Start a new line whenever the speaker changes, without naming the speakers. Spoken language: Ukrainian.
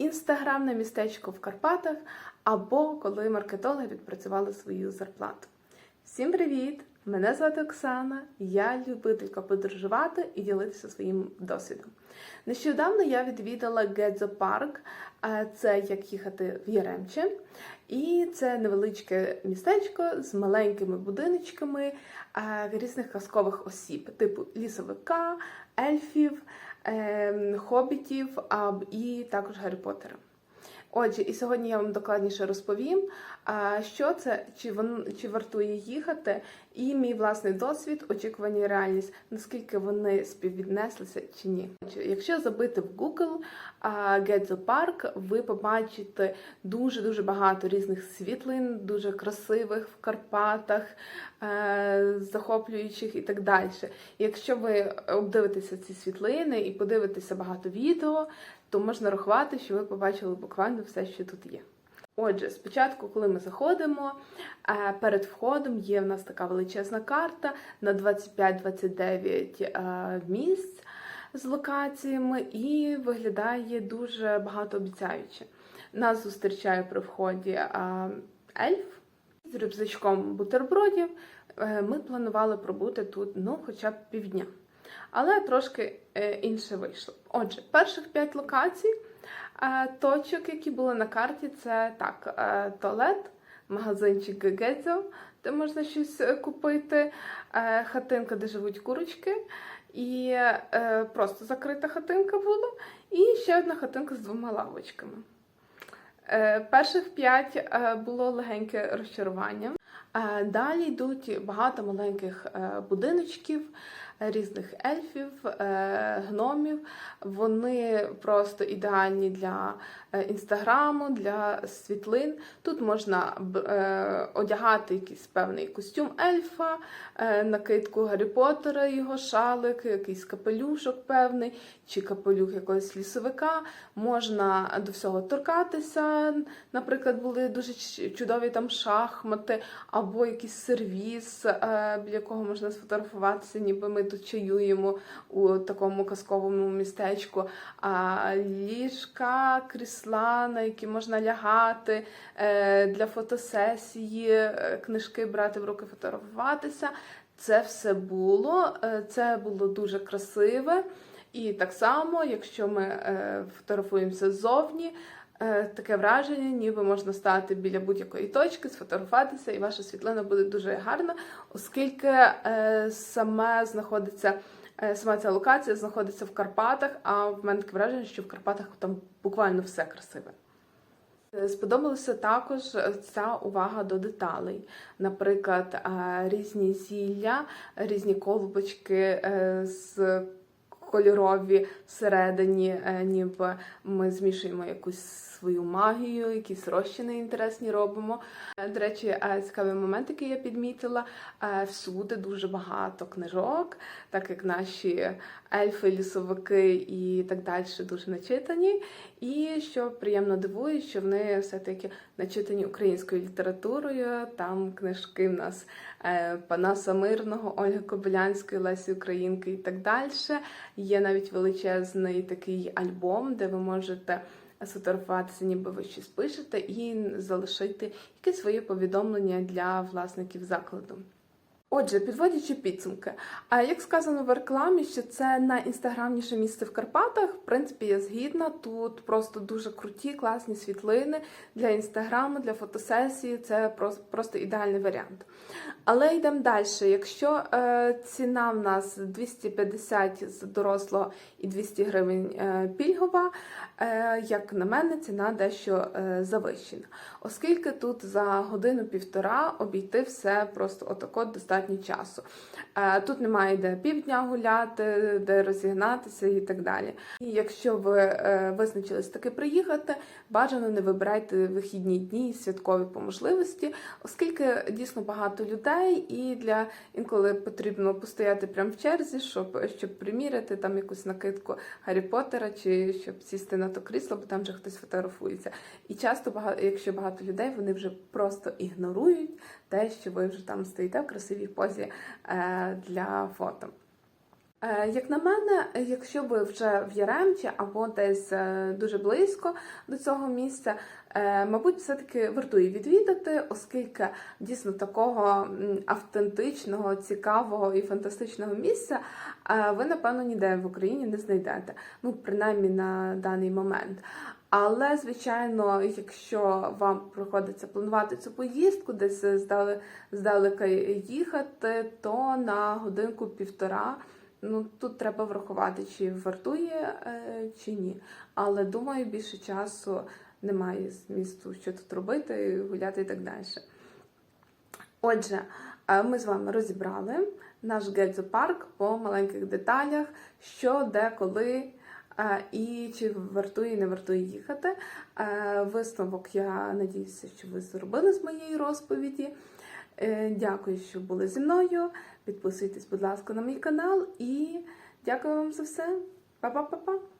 інстаграмне містечко в Карпатах або коли маркетологи відпрацювали свою зарплату. Всім привіт! Мене звати Оксана, я любителька подорожувати і ділитися своїм досвідом. Нещодавно я відвідала Гедзо Парк, це як їхати в Яремче. І це невеличке містечко з маленькими будиночками різних казкових осіб, типу лісовика, ельфів, хобітів а, і також Гаррі Поттера. Отже, і сьогодні я вам докладніше розповім, що це, чи вон, чи вартує їхати, і мій власний досвід, очікування і реальність, наскільки вони співвіднеслися чи ні. Якщо забити в Google Гедзо Парк, ви побачите дуже дуже багато різних світлин, дуже красивих в Карпатах, е, захоплюючих і так далі. Якщо ви обдивитеся ці світлини і подивитеся багато відео, то можна рахувати, що ви побачили буквально все, що тут є. Отже, спочатку, коли ми заходимо, е, перед входом є в нас така величезна карта на 25-29 е, місць з локаціями, і виглядає дуже багатообіцяюче. Нас зустрічає при вході е, ельф з рюкзачком бутербродів. Ми планували пробути тут ну, хоча б півдня. Але трошки інше вийшло. Отже, перших п'ять локацій точок, які були на карті, це так: е, туалет, магазинчик Гегедзо, де можна щось е, купити, е, хатинка, де живуть курочки, і е, просто закрита хатинка була, і ще одна хатинка з двома лавочками. Е, Перших п'ять е, було легеньке розчарування. Е, Далі йдуть багато маленьких е, будиночків, е, різних ельфів, е, гномів. Вони просто ідеальні для е, інстаграму, для світлин. Тут можна е, одягати якийсь певний костюм ельфа, накидку Гаррі Поттера, його шалик, якийсь капелюшок певний, чи капелюх якогось лісовика. Можна до всього торкатися. Наприклад, були дуже чудові там шахмати, або якийсь сервіс, біля якого можна сфотографуватися, ніби ми тут чаюємо у такому казковому містечку. А ліжка, крісла, на які можна лягати е, для фотосесії, е, книжки брати в руки, фотографуватися. Це все було. Е, Це було дуже красиве. І так само, якщо ми фотографуємося ззовні, таке враження, ніби можна стати біля будь-якої точки, сфотографуватися, і ваша світлина буде дуже гарна, оскільки е, саме знаходиться. е, Сама ця локація знаходиться в Карпатах, а в мене таке враження, що в Карпатах там буквально все красиве. Е, Сподобалася також ця увага до деталей. Наприклад, е, різні зілля, різні колбочки е, з кольорові всередині, е, ніби ми змішуємо якусь свою магію, якісь розчини інтересні робимо. Е, До речі, е, цікавий момент, який я підмітила, е, всюди дуже багато книжок, так як наші ельфи, лісовики і так далі дуже начитані. І що приємно дивує, що вони все-таки начитані українською літературою. Там книжки в нас Панаса Мирного, Ольги Кобилянської, Лесі Українки і так далі. Є навіть величезний такий альбом, де ви можете сфотографуватися, ніби ви щось пишете, і залишити якесь своє повідомлення для власників закладу. Отже, підводячи підсумки, а як сказано в рекламі, що це найінстаграмніше місце в Карпатах, в принципі, я згідна. Тут просто дуже круті, класні світлини для інстаграму, для фотосесії. Це просто, ідеальний варіант. Але йдемо далі. Якщо е, ціна в нас 250 з дорослого і 200 гривень е, пільгова, як на мене, ціна дещо е, завищена. Оскільки тут за годину-півтора обійти все просто отако достатньо часу. Е, Тут немає де півдня гуляти, де розігнатися і так далі. І якщо ви е, визначились таки приїхати, бажано не вибирайте вихідні дні і святкові по можливості, оскільки дійсно багато людей, і для інколи потрібно постояти прямо в черзі, щоб, щоб приміряти там якусь накидку Гаррі Поттера, чи щоб сісти на то крісло, бо там вже хтось фотографується. І часто багато, якщо багато людей, вони вже просто ігнорують те, що ви вже там стоїте в красивій позі е, для фото. Е, Як на мене, якщо ви вже в Яремчі або десь е, дуже близько до цього місця, е, мабуть, все-таки вартує відвідати, оскільки дійсно такого автентичного, цікавого і фантастичного місця ви, напевно, ніде в Україні не знайдете. Ну, принаймні на даний момент. Але, звичайно, якщо вам приходиться планувати цю поїздку, десь здалека їхати, то на годинку-півтора. Ну, тут треба врахувати, чи вартує, е, чи ні. Але думаю, більше часу немає змісту, що тут робити, гуляти і так далі. Отже, е, ми з вами розібрали наш гедзопарк по маленьких деталях, що, де, коли е, і чи вартує, не вартує їхати. Висновок я надіюся, що ви зробили з моєї розповіді. Е, Дякую, що були зі мною. Підписуйтесь, будь ласка, на мій канал і дякую вам за все. Па-па-па-па!